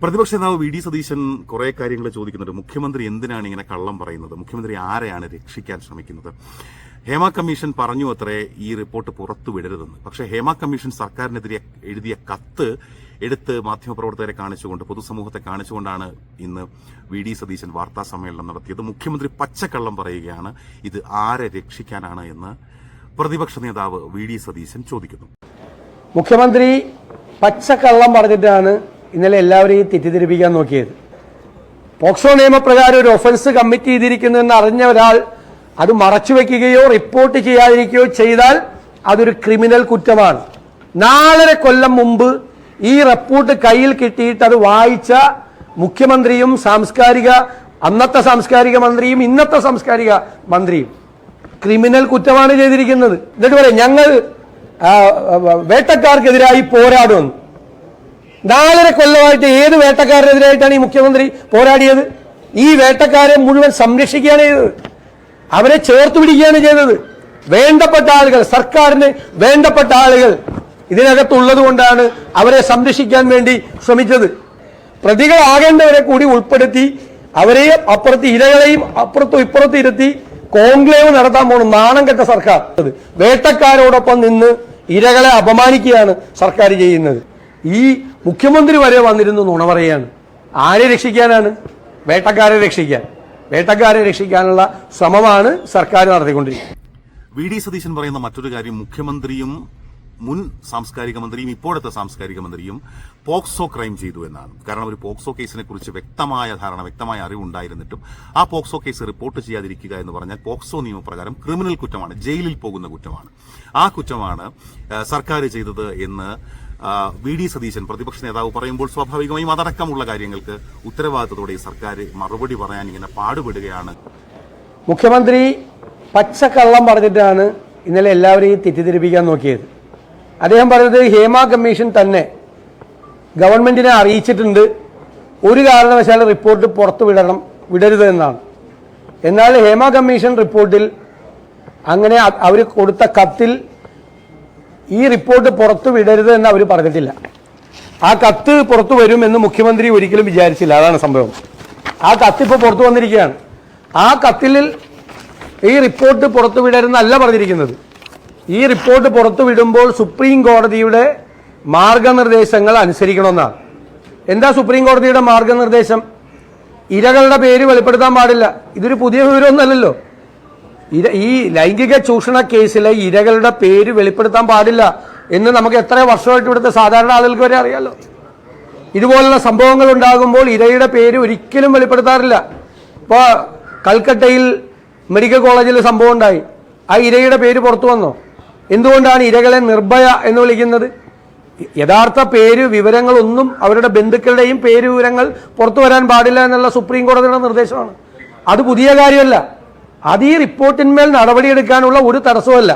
പ്രതിപക്ഷ നേതാവ് V D Satheesan കുറെ കാര്യങ്ങൾ ചോദിക്കുന്നുണ്ട്. മുഖ്യമന്ത്രി എന്തിനാണ് ഇങ്ങനെ കള്ളം പറയുന്നത്? മുഖ്യമന്ത്രി ആരെയാണ് രക്ഷിക്കാൻ ശ്രമിക്കുന്നത്? ഹേമ കമ്മീഷൻ പറഞ്ഞു അത്രേ ഈ റിപ്പോർട്ട് പുറത്തു വിടരുതെന്ന്. പക്ഷേ ഹേമ കമ്മീഷൻ സർക്കാരിനെതിരെ എഴുതിയ കത്ത് എടുത്ത് മാധ്യമപ്രവർത്തകരെ കാണിച്ചുകൊണ്ട് പൊതുസമൂഹത്തെ കാണിച്ചുകൊണ്ടാണ് ഇന്ന് വി ഡി സതീശൻ വാർത്താ സമ്മേളനം നടത്തിയത്. മുഖ്യമന്ത്രി പച്ചക്കള്ളം പറയുകയാണ് ഇത് ആരെ രക്ഷിക്കാനാണ് എന്ന് പ്രതിപക്ഷ നേതാവ് വി ഡി സതീശൻ ചോദിക്കുന്നു. മുഖ്യമന്ത്രി പച്ചക്കള്ളം പറഞ്ഞിട്ടാണ് ഇന്നലെ എല്ലാവരെയും തെറ്റിദ്ധരിപ്പിക്കാൻ നോക്കിയത്. പോക്സോ നിയമപ്രകാരം ഒരു ഒഫൻസ് കമ്മിറ്റ് ചെയ്തിരിക്കുന്നുവെന്ന് അറിഞ്ഞ ഒരാൾ അത് മറച്ചുവെക്കുകയോ റിപ്പോർട്ട് ചെയ്യാതിരിക്കുകയോ ചെയ്താൽ അതൊരു ക്രിമിനൽ കുറ്റമാണ്. നാലര കൊല്ലം മുമ്പ് ഈ റിപ്പോർട്ട് കയ്യിൽ കിട്ടിയിട്ട് അത് വായിച്ച മുഖ്യമന്ത്രിയും സാംസ്കാരിക അന്നത്തെ സാംസ്കാരിക മന്ത്രിയും ഇന്നത്തെ സാംസ്കാരിക മന്ത്രിയും. ക്രിമിനൽ കുറ്റമാണ് ചെയ്തിരിക്കുന്നത്. എന്നിട്ട് പറയാം ഞങ്ങൾ വേട്ടക്കാർക്കെതിരായി പോരാടുമെന്ന് നാലര കൊല്ലമായിട്ട് ഏത് വേട്ടക്കാരനെതിരായിട്ടാണ് ഈ മുഖ്യമന്ത്രി പോരാടിയത്? ഈ വേട്ടക്കാരെ മുഴുവൻ സംരക്ഷിക്കുകയാണ് ചെയ്തത്. അവരെ ചേർത്ത് പിടിക്കുകയാണ് ചെയ്തത്. വേണ്ടപ്പെട്ട ആളുകൾ സർക്കാരിന് വേണ്ടപ്പെട്ട ആളുകൾ ഇതിനകത്തുള്ളത് കൊണ്ടാണ് അവരെ സംരക്ഷിക്കാൻ വേണ്ടി ശ്രമിച്ചത്. പ്രതികളാകേണ്ടവരെ കൂടി ഉൾപ്പെടുത്തി അവരെയും അപ്പുറത്ത് ഇരകളെയും അപ്പുറത്തും ഇപ്പുറത്തും ഇരുത്തി കോൺക്ലേവ് നടത്താൻ പോകണം നാണം കെട്ട സർക്കാർ. വേട്ടക്കാരോടൊപ്പം നിന്ന് ഇരകളെ അപമാനിക്കുകയാണ് സർക്കാർ ചെയ്യുന്നത്. ഈ മുഖ്യമന്ത്രി വരെ വന്നിരുന്നു നുണ പറയാണ് ആരെ രക്ഷിക്കാനാണ്? വേട്ടക്കാരെ രക്ഷിക്കാൻ. വേട്ടക്കാരെ രക്ഷിക്കാനുള്ള ശ്രമമാണ് സർക്കാർ നടത്തിക്കൊണ്ടിരിക്കുന്നത്. വി ഡി സതീശൻ പറയുന്ന മറ്റൊരു കാര്യം മുഖ്യമന്ത്രിയും മുൻ സാംസ്കാരിക മന്ത്രിയും ഇപ്പോഴത്തെ സാംസ്കാരിക മന്ത്രിയും പോക്സോ ക്രൈം ചെയ്തു എന്നാണ്. കാരണം ഒരു പോക്സോ കേസിനെ കുറിച്ച് വ്യക്തമായ ധാരണ വ്യക്തമായ അറിവുണ്ടായിരുന്നിട്ടും ആ പോക്സോ കേസ് റിപ്പോർട്ട് ചെയ്യാതിരിക്കുക എന്ന് പറഞ്ഞാൽ പോക്സോ നിയമപ്രകാരം ക്രിമിനൽ കുറ്റമാണ് ജയിലിൽ പോകുന്ന കുറ്റമാണ്. ആ കുറ്റമാണ് സർക്കാർ ചെയ്തത് എന്ന് വി ഡി സതീശൻ പ്രതിപക്ഷ നേതാവ് പറയുമ്പോൾ സ്വാഭാവികമായും അതടക്കമുള്ള കാര്യങ്ങൾക്ക് ഉത്തരവാദിത്തത്തോടെ സർക്കാർ മറുപടി പറയാൻ ഇങ്ങനെ പാടുപെടുകയാണ്. മുഖ്യമന്ത്രി പച്ചക്കള്ളം പറഞ്ഞിട്ടാണ് ഇന്നലെ എല്ലാവരെയും തെറ്റിദ്ധരിപ്പിക്കാൻ നോക്കിയത്. അദ്ദേഹം പറഞ്ഞത് ഹേമ കമ്മീഷൻ തന്നെ ഗവൺമെന്റിനെ അറിയിച്ചിട്ടുണ്ട്. ഒരു കാരണവശാലും റിപ്പോർട്ട് പുറത്തു വിടണം വിടരുത് എന്നാണ്. എന്നാൽ ഹേമ കമ്മീഷൻ റിപ്പോർട്ടിൽ അങ്ങനെ അവർ കൊടുത്ത കത്തിൽ ഈ റിപ്പോർട്ട് പുറത്തു വിടരുത് എന്ന് അവർ പറഞ്ഞിട്ടില്ല. ആ കത്ത് പുറത്തു വരുമെന്ന് മുഖ്യമന്ത്രി ഒരിക്കലും വിചാരിച്ചില്ല. അതാണ് സംഭവം. ആ കത്ത് ഇപ്പോൾ പുറത്തു വന്നിരിക്കുകയാണ്. ആ കത്തിൽ ഈ റിപ്പോർട്ട് പുറത്തു വിടരുന്നല്ല പറഞ്ഞിരിക്കുന്നത്. ഈ റിപ്പോർട്ട് പുറത്തു വിടുമ്പോൾ സുപ്രീം കോടതിയുടെ മാർഗനിർദ്ദേശങ്ങൾ അനുസരിക്കണമെന്നാണ്. എന്താ സുപ്രീം കോടതിയുടെ മാർഗനിർദ്ദേശം? ഇരകളുടെ പേര് വെളിപ്പെടുത്താൻ പാടില്ല. ഇതൊരു പുതിയ വിവരമൊന്നുമല്ലല്ലോ. ഇര ഈ ലൈംഗിക ചൂഷണ കേസിലെ ഇരകളുടെ പേര് വെളിപ്പെടുത്താൻ പാടില്ല എന്ന് നമുക്ക് എത്ര വർഷമായിട്ട് ഇവിടുത്തെ സാധാരണ ആളുകൾക്ക് വരെ അറിയാലോ. ഇതുപോലുള്ള സംഭവങ്ങൾ ഉണ്ടാകുമ്പോൾ ഇരയുടെ പേര് ഒരിക്കലും വെളിപ്പെടുത്താറില്ല. ഇപ്പോൾ കൽക്കട്ടയിൽ മെഡിക്കൽ കോളേജിൽ സംഭവം ഉണ്ടായി. ആ ഇരയുടെ പേര് പുറത്തു വന്നോ? എന്തുകൊണ്ടാണ് ഇരകളെ നിർഭയ എന്ന് വിളിക്കുന്നത്? യഥാർത്ഥ പേര് വിവരങ്ങളൊന്നും അവരുടെ ബന്ധുക്കളുടെയും പേര് വിവരങ്ങൾ പുറത്തു വരാൻ പാടില്ല എന്നുള്ള സുപ്രീം കോടതിയുടെ നിർദ്ദേശമാണ്. അത് പുതിയ കാര്യമല്ല. അത് ഈ റിപ്പോർട്ടിന്മേൽ നടപടിയെടുക്കാനുള്ള ഒരു തടസ്സമല്ല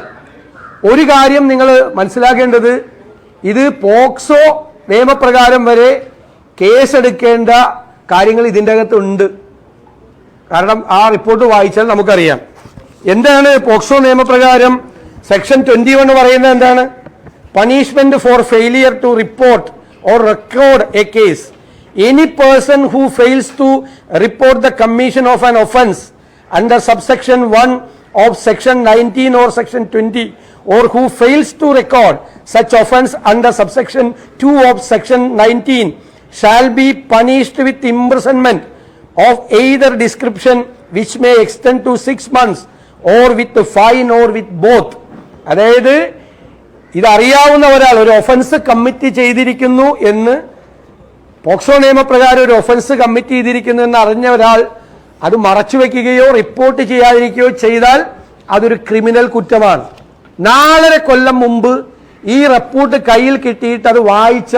ഒരു കാര്യം നിങ്ങൾ മനസ്സിലാക്കേണ്ടത് ഇത് പോക്സോ നിയമപ്രകാരം വരെ കേസെടുക്കേണ്ട കാര്യങ്ങൾ ഇതിന്റെ അകത്തുണ്ട്. കാരണം ആ റിപ്പോർട്ട് വായിച്ചാൽ നമുക്കറിയാം. എന്താണ് പോക്സോ നിയമപ്രകാരം സെക്ഷൻ ട്വന്റി വൺ പറയുന്നത് എന്താണ്? Punishment for failure to report or record a case. Any person who fails to report the commission of an offence under subsection one of section nineteen or section twenty or who fails to record such offence under subsection 2 of section 19 shall be punished with imprisonment of either description which may extend to 6 months or with fine or with both അതായത് ഇതറിയാവുന്ന ഒരാൾ ഒരു offence commit ചെയ്തിരിക്കുന്നു എന്ന് POCSO നിയമപ്രകാരം ഒരു offence commit ചെയ്തിരിക്കുന്നു എന്ന് അറിഞ്ഞ ഒരാൾ അത് മറച്ചുവെക്കുകയോ റിപ്പോർട്ട് ചെയ്യാതിരിക്കുകയോ ചെയ്താൽ അതൊരു ക്രിമിനൽ കുറ്റമാണ്. നാലര കൊല്ലം മുമ്പ് ഈ റിപ്പോർട്ട് കയ്യിൽ കിട്ടിയിട്ട് അത് വായിച്ച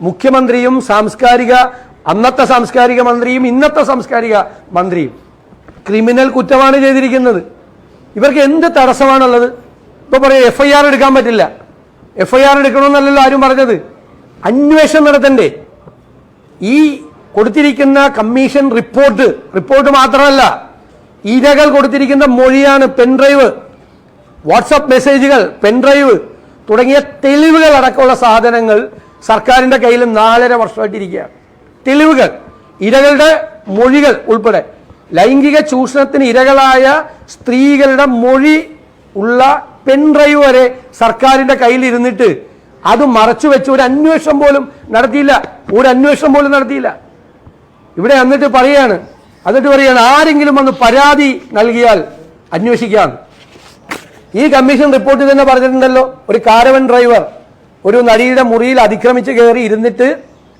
മുഖ്യമന്ത്രിയും സാംസ്കാരിക അന്നത്തെ സാംസ്കാരിക മന്ത്രിയും ഇന്നത്തെ സാംസ്കാരിക മന്ത്രിയും. ക്രിമിനൽ കുറ്റമാണ് ചെയ്തിരിക്കുന്നത്. ഇവർക്ക് എന്ത് തടസ്സമാണുള്ളത്? ഇപ്പൊ പറയാം എഫ് ഐ ആർ എടുക്കാൻ പറ്റില്ല. എഫ് ഐ ആർ എടുക്കണമെന്നല്ലല്ലോ ആരും പറഞ്ഞത്. അന്വേഷണം നടത്തണ്ടേ. ഈ കൊടുത്തിരിക്കുന്ന കമ്മീഷൻ റിപ്പോർട്ട് റിപ്പോർട്ട് മാത്രമല്ല ഇരകൾ കൊടുത്തിരിക്കുന്ന മൊഴിയാണ് പെൻഡ്രൈവ് വാട്സപ്പ് മെസ്സേജുകൾ പെൻഡ്രൈവ് തുടങ്ങിയ തെളിവുകൾ അടക്കമുള്ള സാധനങ്ങൾ സർക്കാരിന്റെ കയ്യിൽ നാലര വർഷമായിട്ടിരിക്കുകയാണ് തെളിവുകൾ ഇരകളുടെ മൊഴികൾ ഉൾപ്പെടെ. ലൈംഗിക ചൂഷണത്തിന് ഇരകളായ സ്ത്രീകളുടെ മൊഴി ഉള്ള പെൻഡ്രൈവ് വരെ സർക്കാരിന്റെ കയ്യിൽ ഇരുന്നിട്ട് അത് മറച്ചു വെച്ച് ഒരു അന്വേഷണം പോലും നടത്തിയില്ല. ഒരു അന്വേഷണം പോലും നടത്തിയില്ല. ഇവിടെ എന്നിട്ട് പറയാണ് എന്നിട്ട് പറയാണ് ആരെങ്കിലും വന്ന് പരാതി നൽകിയാൽ അന്വേഷിക്കാം. ഈ കമ്മീഷൻ റിപ്പോർട്ടിൽ തന്നെ പറഞ്ഞിട്ടുണ്ടല്ലോ ഒരു കാരവൻ ഡ്രൈവർ ഒരു നടിയുടെ മുറിയിൽ അതിക്രമിച്ച് കയറി ഇരുന്നിട്ട്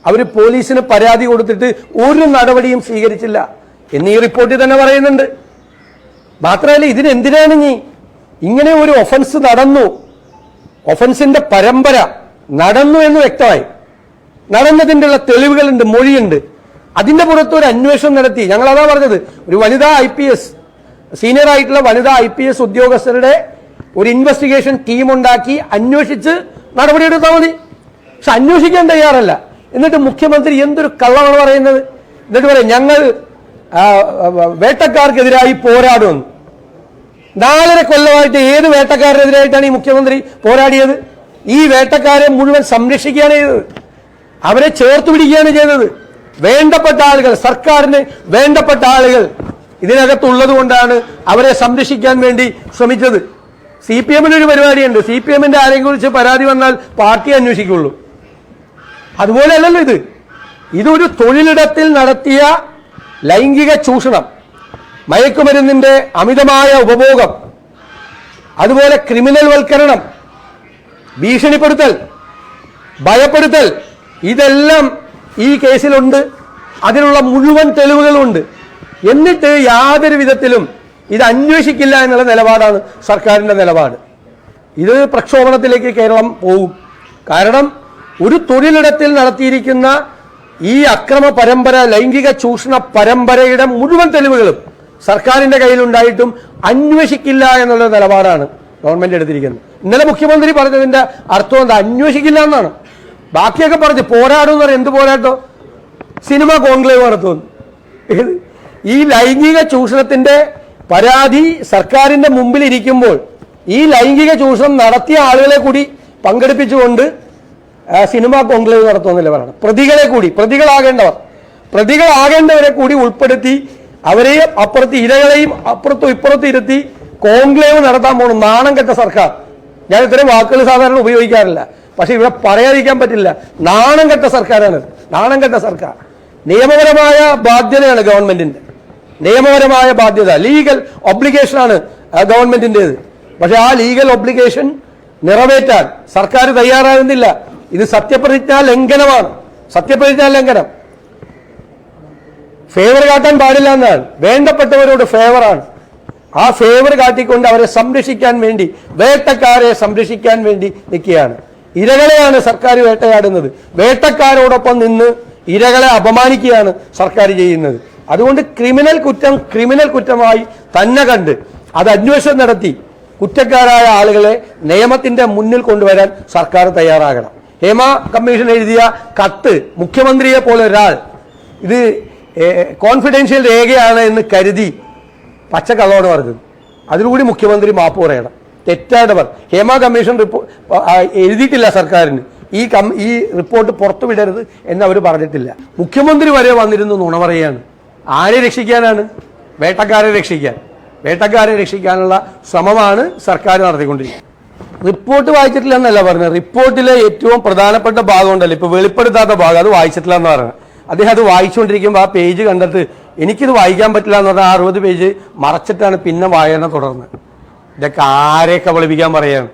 അവർ പോലീസിന് പരാതി കൊടുത്തിട്ട് ഒരു നടപടിയും സ്വീകരിച്ചില്ല. എന്ന് ഈ റിപ്പോർട്ടിൽ തന്നെ പറയുന്നുണ്ട്. മാത്രമല്ല ഇതിനെന്തിനാണ് നീ ഇങ്ങനെ ഒരു ഒഫൻസ് നടന്നു? ഒഫൻസിന്റെ പരമ്പര നടന്നു എന്ന് വ്യക്തമായി. നടന്നതിന്റെ തെളിവുകളുണ്ട് മൊഴിയുണ്ട്. അതിന്റെ പുറത്ത് ഒരു അന്വേഷണം നടത്തി. ഞങ്ങൾ അതാ പറഞ്ഞത് ഒരു വനിതാ ഐ പി എസ് സീനിയർ ആയിട്ടുള്ള വനിതാ ഐ പി എസ് ഉദ്യോഗസ്ഥരുടെ ഒരു ഇൻവെസ്റ്റിഗേഷൻ ടീം ഉണ്ടാക്കി അന്വേഷിച്ച് നടപടിയെടുത്താൽ മതി. പക്ഷെ അന്വേഷിക്കാൻ തയ്യാറല്ല. എന്നിട്ട് മുഖ്യമന്ത്രി എന്തൊരു കള്ളമാണ് പറയുന്നത്? എന്നിട്ട് പറയാം ഞങ്ങൾ വേട്ടക്കാർക്കെതിരായി പോരാടുമെന്ന് നാലര കൊല്ലമായിട്ട് ഏത് വേട്ടക്കാരനെതിരായിട്ടാണ് ഈ മുഖ്യമന്ത്രി പോരാടിയത്? ഈ വേട്ടക്കാരെ മുഴുവൻ സംരക്ഷിക്കുകയാണ് ചെയ്തത്. അവരെ ചേർത്ത് പിടിക്കുകയാണ് ചെയ്തത്. വേണ്ടപ്പെട്ട ആളുകൾ സർക്കാരിന് വേണ്ടപ്പെട്ട ആളുകൾ ഇതിനകത്തുള്ളത് കൊണ്ടാണ് അവരെ സംരക്ഷിക്കാൻ വേണ്ടി ശ്രമിച്ചത്. സി പി എമ്മിന് ഒരു പരിപാടിയുണ്ട്. സി പി എമ്മിന്റെ ആരെയും കുറിച്ച് പരാതി വന്നാൽ പാർട്ടി അന്വേഷിക്കുള്ളൂ. അതുപോലെ അല്ലല്ലോ ഇത്. ഇതൊരു തൊഴിലിടത്തിൽ നടത്തിയ ലൈംഗിക ചൂഷണം മയക്കുമരുന്നിന്റെ അമിതമായ ഉപഭോഗം അതുപോലെ ക്രിമിനൽ വൽക്കരണം ഭീഷണിപ്പെടുത്തൽ ഭയപ്പെടുത്തൽ ഇതെല്ലാം ഈ കേസിലുണ്ട്. അതിനുള്ള മുഴുവൻ തെളിവുകളുണ്ട്. എന്നിട്ട് യാതൊരു വിധത്തിലും ഇത് അന്വേഷിക്കില്ല എന്നുള്ള നിലപാടാണ് സർക്കാരിന്റെ നിലപാട്. ഇത് പ്രക്ഷോഭണത്തിലേക്ക് കേരളം പോകും. കാരണം ഒരു തൊഴിലിടത്തിൽ നടത്തിയിരിക്കുന്ന ഈ അക്രമ പരമ്പര ലൈംഗിക ചൂഷണ പരമ്പരയുടെ മുഴുവൻ തെളിവുകളും സർക്കാരിന്റെ കയ്യിലുണ്ടായിട്ടും അന്വേഷിക്കില്ല എന്നുള്ള നിലപാടാണ് ഗവൺമെന്റ് എടുത്തിരിക്കുന്നത്. ഇന്നലെ മുഖ്യമന്ത്രി പറഞ്ഞതിന്റെ അർത്ഥം എന്താ? അന്വേഷിക്കില്ല എന്നാണ്. ബാക്കിയൊക്കെ പറഞ്ഞു പോരാടും എന്ന് പറയാം എന്ത് പോരാട്ടോ? സിനിമ കോൺക്ലേവ് നടത്തുന്നു ഏത്? ഈ ലൈംഗിക ചൂഷണത്തിന്റെ പരാതി സർക്കാരിന്റെ മുമ്പിൽ ഇരിക്കുമ്പോൾ ഈ ലൈംഗിക ചൂഷണം നടത്തിയ ആളുകളെ കൂടി പങ്കെടുപ്പിച്ചുകൊണ്ട് സിനിമ കോൺക്ലേവ് നടത്തുമെന്നല്ലേ പറയണം. പ്രതികളെ കൂടി പ്രതികളാകേണ്ടവർ പ്രതികളാകേണ്ടവരെ കൂടി ഉൾപ്പെടുത്തി അവരെയും അപ്പുറത്ത് ഇരകളെയും അപ്പുറത്തും ഇപ്പുറത്തും ഇരുത്തി കോൺക്ലേവ് നടത്താൻ പോകണം നാണം കെട്ട സർക്കാർ. ഞാൻ ഇത്തരം വാക്കുകൾ സാധാരണ ഉപയോഗിക്കാറില്ല. പക്ഷെ ഇവിടെ പറയാതിരിക്കാൻ പറ്റില്ല. നാണം കെട്ട സർക്കാരാണ്. നാണം കെട്ട സർക്കാർ. നിയമപരമായ ബാധ്യതയാണ് ഗവൺമെന്റിന്റെ. നിയമപരമായ ബാധ്യത ലീഗൽ ഒബ്ലിഗേഷനാണ് ഗവൺമെന്റിന്റെത് പക്ഷെ ആ ലീഗൽ ഒബ്ലിഗേഷൻ നിറവേറ്റാൻ സർക്കാർ തയ്യാറാകുന്നില്ല. ഇത് സത്യപ്രതിജ്ഞാ ലംഘനമാണ്. സത്യപ്രതിജ്ഞാ ലംഘനം. ഫേവർ കാട്ടാൻ പാടില്ല എന്നാണ്. വേണ്ടപ്പെട്ടവരോട് ഫേവറാണ്. ആ ഫേവർ കാട്ടിക്കൊണ്ട് അവരെ സംരക്ഷിക്കാൻ വേണ്ടി വേട്ടക്കാരെ സംരക്ഷിക്കാൻ വേണ്ടി നിൽക്കുകയാണ്. ഇരകളെയാണ് സർക്കാർ വേട്ടയാടുന്നത്. വേട്ടക്കാരോടൊപ്പം നിന്ന് ഇരകളെ അപമാനിക്കുകയാണ് സർക്കാർ ചെയ്യുന്നത്. അതുകൊണ്ട് ക്രിമിനൽ കുറ്റം ക്രിമിനൽ കുറ്റമായി തന്നെ കണ്ട് അത് അന്വേഷണം നടത്തി കുറ്റക്കാരായ ആളുകളെ നിയമത്തിന്റെ മുന്നിൽ കൊണ്ടുവരാൻ സർക്കാർ തയ്യാറാകണം. ഹേമ കമ്മീഷൻ എഴുതിയ കത്ത് മുഖ്യമന്ത്രിയെ പോലെ ഒരാൾ ഇത് കോൺഫിഡൻഷ്യൽ രേഖയാണ് എന്ന് കരുതി പച്ചക്കള്ളോട് പറഞ്ഞത്. അതിലൂടി മുഖ്യമന്ത്രി മാപ്പ് പറയണം. തെറ്റായിട്ടവർ ഹേമ കമ്മീഷൻ റിപ്പോർട്ട് എഴുതിയിട്ടില്ല സർക്കാരിന്. ഈ കം ഈ റിപ്പോർട്ട് പുറത്തുവിടരുത് എന്ന് അവർ പറഞ്ഞിട്ടില്ല. മുഖ്യമന്ത്രി വരെ വന്നിരുന്നു നുണ പറയാണ് ആരെ രക്ഷിക്കാനാണ്? വേട്ടക്കാരെ രക്ഷിക്കാൻ. വേട്ടക്കാരെ രക്ഷിക്കാനുള്ള ശ്രമമാണ് സർക്കാർ നടത്തിക്കൊണ്ടിരിക്കുന്നത്. റിപ്പോർട്ട് വായിച്ചിട്ടില്ല എന്നല്ല പറഞ്ഞത്. റിപ്പോർട്ടിലെ ഏറ്റവും പ്രധാനപ്പെട്ട ഭാഗം ഉണ്ടല്ലോ. ഇപ്പൊ വെളിപ്പെടുത്താത്ത ഭാഗം. അത് വായിച്ചിട്ടില്ല എന്ന് പറഞ്ഞത്. അദ്ദേഹം അത് വായിച്ചുകൊണ്ടിരിക്കുമ്പോൾ ആ പേജ് കണ്ടിട്ട് എനിക്കിത് വായിക്കാൻ പറ്റില്ല എന്ന് പറഞ്ഞാൽ അറുപത് പേജ് മറച്ചിട്ടാണ് പിന്നെ വായന തുടർന്നത്. ഇതൊക്കെ ആരെ കബളിപ്പിക്കാൻ പറയാണ്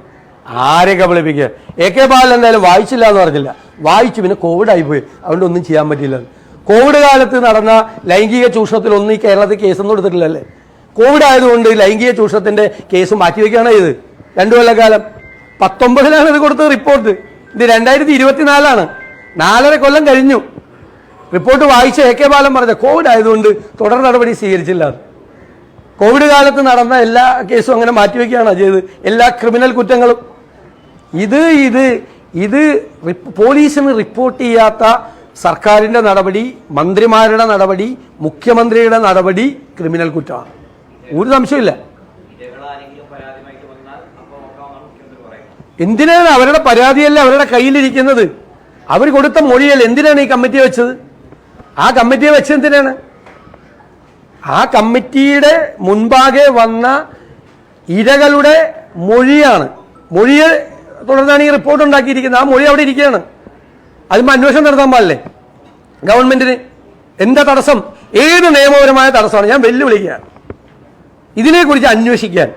ആരെ കബളിപ്പിക്കുക എ കെ ബാലൻ എന്തായാലും വായിച്ചില്ല എന്ന് പറഞ്ഞില്ല. വായിച്ചു പിന്നെ കോവിഡ് ആയിപ്പോയി അതുകൊണ്ട് ഒന്നും ചെയ്യാൻ പറ്റില്ല കോവിഡ് കാലത്ത് നടന്ന ലൈംഗിക ചൂഷണത്തിൽ ഒന്നും ഈ കേരളത്തിൽ കേസൊന്നും എടുത്തിട്ടില്ലല്ലേ? കോവിഡ് ആയതുകൊണ്ട് ലൈംഗിക ചൂഷണത്തിന്റെ കേസ് മാറ്റിവെക്കുകയാണ് ഇത്? രണ്ടു കൊല്ലക്കാലം പത്തൊമ്പതിലാണ് ഇത് കൊടുത്ത റിപ്പോർട്ട്. ഇത് രണ്ടായിരത്തി ഇരുപത്തിനാലാണ് നാലര കൊല്ലം കഴിഞ്ഞു. റിപ്പോർട്ട് വായിച്ച എ കെ ബാലൻ പറഞ്ഞ കോവിഡ് ആയതുകൊണ്ട് തുടർ നടപടി സ്വീകരിച്ചില്ല. കോവിഡ് കാലത്ത് നടന്ന എല്ലാ കേസും അങ്ങനെ മാറ്റിവെക്കുകയാണ് ചെയ്ത് എല്ലാ ക്രിമിനൽ കുറ്റങ്ങളും? ഇത് ഇത് ഇത് പോലീസിന് റിപ്പോർട്ട് ചെയ്യാത്ത സർക്കാരിന്റെ നടപടി മന്ത്രിമാരുടെ നടപടി മുഖ്യമന്ത്രിയുടെ നടപടി ക്രിമിനൽ കുറ്റമാണ്. ഒരു സംശയമില്ല എന്തിനാണ് അവരുടെ പരാതിയല്ല അവരുടെ കയ്യിലിരിക്കുന്നത്? അവർ കൊടുത്ത മൊഴിയല്ല എന്തിനാണ് ഈ കമ്മിറ്റി വെച്ചത്? ആ കമ്മിറ്റിയെ വെച്ചെന്തിനാണ് ആ കമ്മിറ്റിയുടെ മുൻപാകെ വന്ന ഇരകളുടെ മൊഴിയാണ്. മൊഴിയെ തുടർന്നാണ് ഈ റിപ്പോർട്ട് ഉണ്ടാക്കിയിരിക്കുന്നത്. ആ മൊഴി അവിടെ ഇരിക്കുകയാണ്. അതിന് അന്വേഷണം നടത്താൻ പാടില്ലേ? ഗവൺമെന്റിന് എന്താ തടസ്സം? ഏത് നിയമപരമായ തടസ്സമാണ്? ഞാൻ വെല്ലുവിളിക്കുക ഇതിനെക്കുറിച്ച് അന്വേഷിക്കാൻ.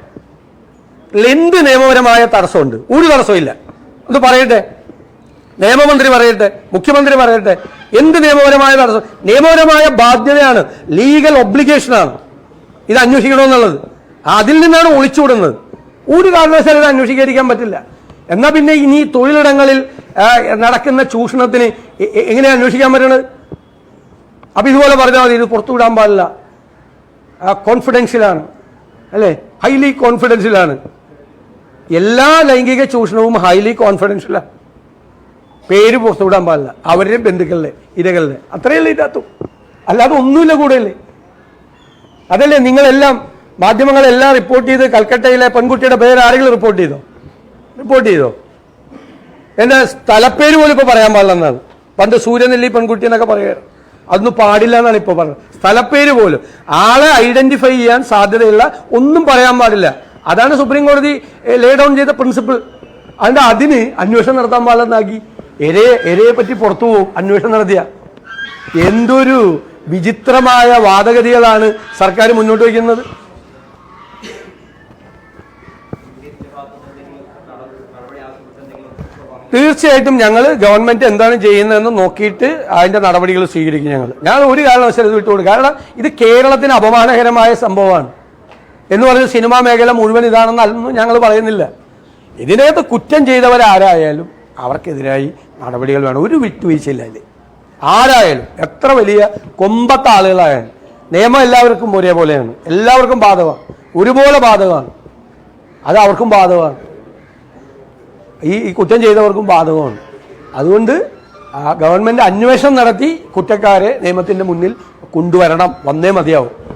എന്ത് നിയമപരമായ തടസ്സമുണ്ട്? ഒരു തടസ്സമില്ല ഒന്ന് പറയട്ടെ. നിയമമന്ത്രി പറയട്ടെ മുഖ്യമന്ത്രി പറയട്ടെ എന്ത് നിയമപരമായ തടസ്സം? നിയമപരമായ ബാധ്യതയാണ് ലീഗൽ ഒബ്ലിഗേഷനാണ് ഇത് അന്വേഷിക്കണമെന്നുള്ളത്. അതിൽ നിന്നാണ് ഒളിച്ചുവിടുന്നത്. ഒരു കാരണവശാലും ഇത് അന്വേഷിക്കാതിരിക്കാൻ പറ്റില്ല. എന്നാൽ പിന്നെ ഇനി തൊഴിലിടങ്ങളിൽ നടക്കുന്ന ചൂഷണത്തിന് എങ്ങനെ അന്വേഷിക്കാൻ പറ്റണത്? അപ്പം ഇതുപോലെ പറഞ്ഞാൽ മതി ഇത് പുറത്തുവിടാൻ പാടില്ല. കോൺഫിഡൻഷ്യലാണ് അല്ലേ? ഹൈലി കോൺഫിഡൻഷ്യലാണ് എല്ലാ ലൈംഗിക ചൂഷണവും ഹൈലി കോൺഫിഡൻഷ്യലാണ് പേര് പുറത്തുവിടാൻ പാടില്ല. അവരുടെ ബന്ധുക്കളുടെ ഇരകളുടെ. അത്രയല്ലേ ഇതിനകത്തു. അല്ലാതെ ഒന്നുമില്ല കൂടെയല്ലേ അതല്ലേ നിങ്ങളെല്ലാം മാധ്യമങ്ങളെല്ലാം റിപ്പോർട്ട് ചെയ്ത് കൽക്കട്ടയിലെ പെൺകുട്ടിയുടെ പേര് ആരെങ്കിലും റിപ്പോർട്ട് ചെയ്തോ? റിപ്പോർട്ട് ചെയ്തോ? എന്റെ സ്ഥലപ്പേര് പോലും ഇപ്പൊ പറയാൻ പാടില്ലെന്നാണ് പണ്ട് സൂര്യനെല്ലി പെൺകുട്ടി എന്നൊക്കെ പറയുക അതൊന്നും പാടില്ല എന്നാണ് ഇപ്പൊ പറഞ്ഞത്. സ്ഥലപ്പേര് പോലും. ആളെ ഐഡന്റിഫൈ ചെയ്യാൻ സാധ്യതയുള്ള ഒന്നും പറയാൻ പാടില്ല. അതാണ് സുപ്രീം കോടതി ലേ ഡൗൺ ചെയ്ത പ്രിൻസിപ്പിൾ അതുകൊണ്ട് അതിന് അന്വേഷണം നടത്താൻ പാടില്ലെന്നാക്കി. എരയെ എരയെ പറ്റി പുറത്തു പോകും അന്വേഷണം നടത്തിയ. എന്തൊരു വിചിത്രമായ വാദഗതികളാണ് സർക്കാർ മുന്നോട്ട് വയ്ക്കുന്നത്. തീർച്ചയായിട്ടും ഞങ്ങൾ ഗവൺമെന്റ് എന്താണ് ചെയ്യുന്നതെന്ന് നോക്കിയിട്ട് അതിന്റെ നടപടികൾ സ്വീകരിക്കും ഞങ്ങൾ ഞാൻ ഒരു കാരണവശാലും ഇത് വിട്ടുകൊടുക്കും. കാരണം ഇത് കേരളത്തിന് അപമാനകരമായ സംഭവമാണ്. എന്ന് പറഞ്ഞ് സിനിമാ മേഖല മുഴുവൻ ഇതാണെന്നൊന്നും ഞങ്ങൾ പറയുന്നില്ല. ഇതിനകത്ത് കുറ്റം ചെയ്തവരാരായാലും അവർക്കെതിരായി നടപടികൾ വേണം. ഒരു വിട്ടുവീഴ്ചയില്ല അതിൽ ആരായാലും എത്ര വലിയ കൊമ്പത്തെ ആളുകളായാലും നിയമം എല്ലാവർക്കും ഒരേപോലെയാണ്. എല്ലാവർക്കും ബാധകമാണ്. ഒരുപോലെ ബാധകമാണ്. അത് അവർക്കും ബാധകമാണ്. ഈ ഈ കുറ്റം ചെയ്തവർക്കും ബാധകമാണ്. അതുകൊണ്ട് ഗവൺമെന്റ് അന്വേഷണം നടത്തി കുറ്റക്കാരെ നിയമത്തിന്റെ മുന്നിൽ കൊണ്ടുവരണം. വന്നേ മതിയാവും.